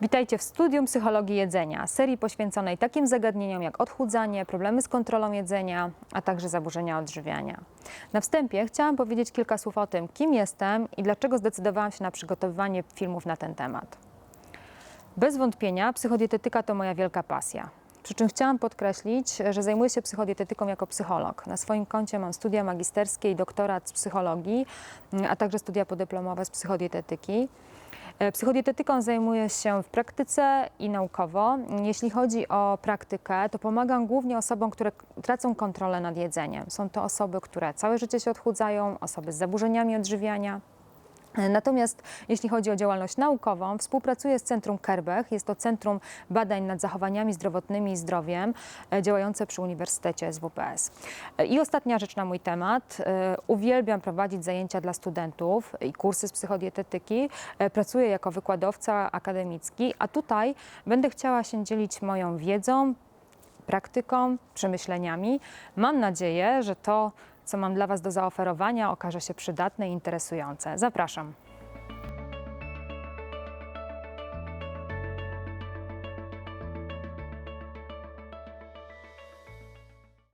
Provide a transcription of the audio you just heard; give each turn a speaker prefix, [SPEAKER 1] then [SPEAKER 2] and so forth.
[SPEAKER 1] Witajcie w studium psychologii jedzenia, serii poświęconej takim zagadnieniom jak odchudzanie, problemy z kontrolą jedzenia, a także zaburzenia odżywiania. Na wstępie chciałam powiedzieć kilka słów o tym, kim jestem i dlaczego zdecydowałam się na przygotowywanie filmów na ten temat. Bez wątpienia psychodietetyka to moja wielka pasja. Przy czym chciałam podkreślić, że zajmuję się psychodietetyką jako psycholog. Na swoim koncie mam studia magisterskie i doktorat z psychologii, a także studia podyplomowe z psychodietetyki. E, Psychodietetyką zajmuję się w praktyce i naukowo. Jeśli chodzi o praktykę, to pomagam głównie osobom, które tracą kontrolę nad jedzeniem. Są to osoby, które całe życie się odchudzają, osoby z zaburzeniami odżywiania. Natomiast jeśli chodzi o działalność naukową, współpracuję z Centrum Kerbech. Jest to Centrum Badań nad Zachowaniami Zdrowotnymi i Zdrowiem e, działające przy Uniwersytecie SWPS. E, I ostatnia rzecz na mój temat. E, Uwielbiam prowadzić zajęcia dla studentów i kursy z psychodietetyki. Pracuję jako wykładowca akademicki, a tutaj będę chciała się dzielić moją wiedzą, praktyką, przemyśleniami. Mam nadzieję, że to, co mam dla Was do zaoferowania, okaże się przydatne i interesujące. Zapraszam.